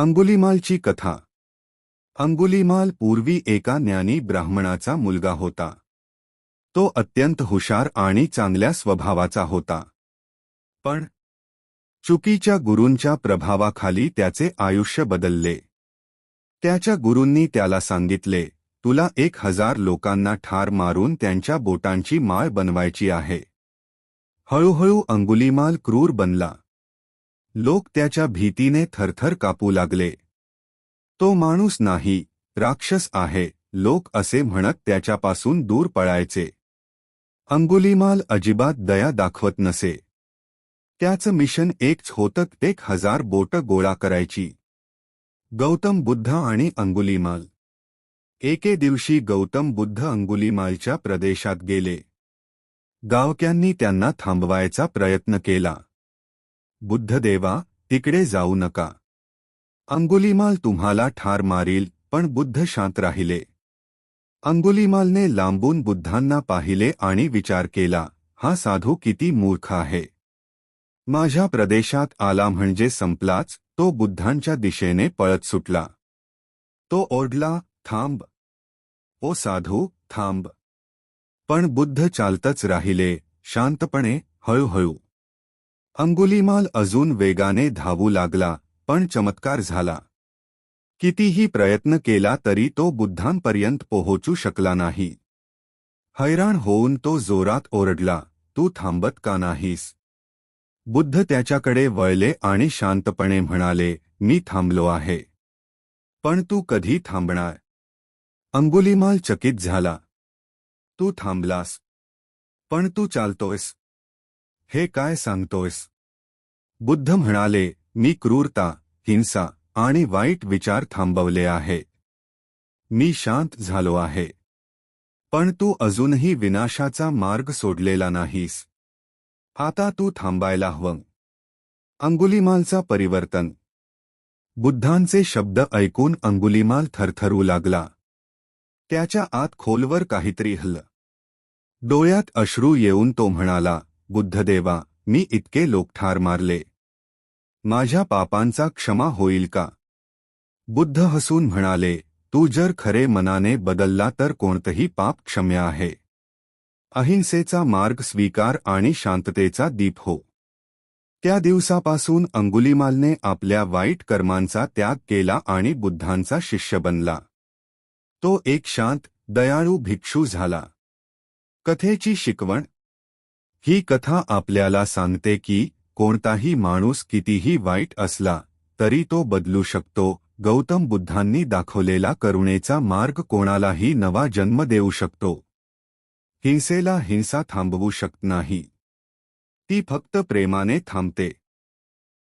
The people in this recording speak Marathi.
अंगुलीमालची कथा. अंगुलीमाल पूर्वी एका ज्ञानी ब्राह्मणाचा मुलगा होता. तो अत्यंत हुशार आणि चांगल्या स्वभावाचा होता. पण चुकीच्या गुरूंच्या प्रभावाखाली त्याचे आयुष्य बदलले. त्याच्या गुरूंनी त्याला सांगितले तुला एक हजार लोकांना ठार मारून त्यांच्या बोटांची माळ बनवायची आहे. हळूहळू अंगुलीमाल क्रूर बनला. लोक त्याच्या भीतीने थरथर कापू लागले. तो माणूस नाही राक्षस आहे लोक असे म्हणत त्याच्यापासून दूर पळायचे. अंगुलीमाल अजिबात दया दाखवत नसे. त्याचं मिशन एकच होतं एक हजार बोटं गोळा करायची. गौतम बुद्ध आणि अंगुलीमाल. एके दिवशी गौतम बुद्ध अंगुलीमालच्या प्रदेशात गेले. गावक्यांनी त्यांना थांबवायचा प्रयत्न केला. बुद्धदेवा तिकडे जाऊ नका. अंगुलीमाल तुम्हाला ठार मारील पण बुद्ध शांत राहिले. अंगुलीमालने लांबून बुद्धांना पाहिले आणि विचार केला हा साधू किती मूर्ख आहे. माझ्या प्रदेशात आला म्हणजे संपलाच तो बुद्धांच्या दिशेने पळत सुटला. तो ओढला थांब. ओ साधू थांब. पण बुद्ध चालतच राहिले शांतपणे हळूहळू. अंगुलीमाल अजून वेगाने धावू लागला पण चमत्कार झाला. कितीही प्रयत्न केला तरी तो बुद्धांपर्यंत पोहोचू शकला नाही. हैराण होऊन तो जोरात ओरडला तू थांबत का नाहीस? बुद्ध त्याच्याकडे वळले आणि शांतपणे म्हणाले मी थांबलो आहे. पण तू कधी थांबणार? अंगुलीमाल चकित झाला. तू थांबलास. पण तू चालतोयस. हे काय सांगतोयस? बुद्ध म्हणाले मी क्रूरता हिंसा आणि वाईट विचार थांबवले आहे. मी शांत झालो आहे. पण तू अजूनही विनाशाचा मार्ग सोडलेला नाहीस. आता तू थांबायला हवं. अंगुलीमालचा परिवर्तन. बुद्धांचे शब्द ऐकून अंगुलीमाल थरथरू लागला. त्याच्या आत खोलवर काहीतरी हल्लं. डोळ्यात अश्रू येऊन तो म्हणाला बुद्धदेवा मी इतके लोक ठार मारले. माझ्या पापांचा क्षमा होईल का? बुद्ध हसून म्हणाले तू जर खरे मनाने बदलला तर कोणतंही पाप क्षम्य आहे. अहिंसेचा मार्ग स्वीकार आणि शांततेचा दीप हो. त्या दिवसापासून अंगुलीमालने आपल्या वाईट कर्मांचा त्याग केला आणि बुद्धांचा शिष्य बनला. तो एक शांत दयाळू भिक्षू झाला. कथेची शिकवण ही कथा आपल्याला सांगते की कोणताही माणूस कितीही वाईट असला तरी तो बदलू शकतो. गौतम बुद्धांनी दाखवलेला करुणेचा मार्ग कोणालाही नवा जन्म देऊ शकतो. हिंसेला हिंसा थांबवू शकत नाही. ती फक्त प्रेमाने थांबते.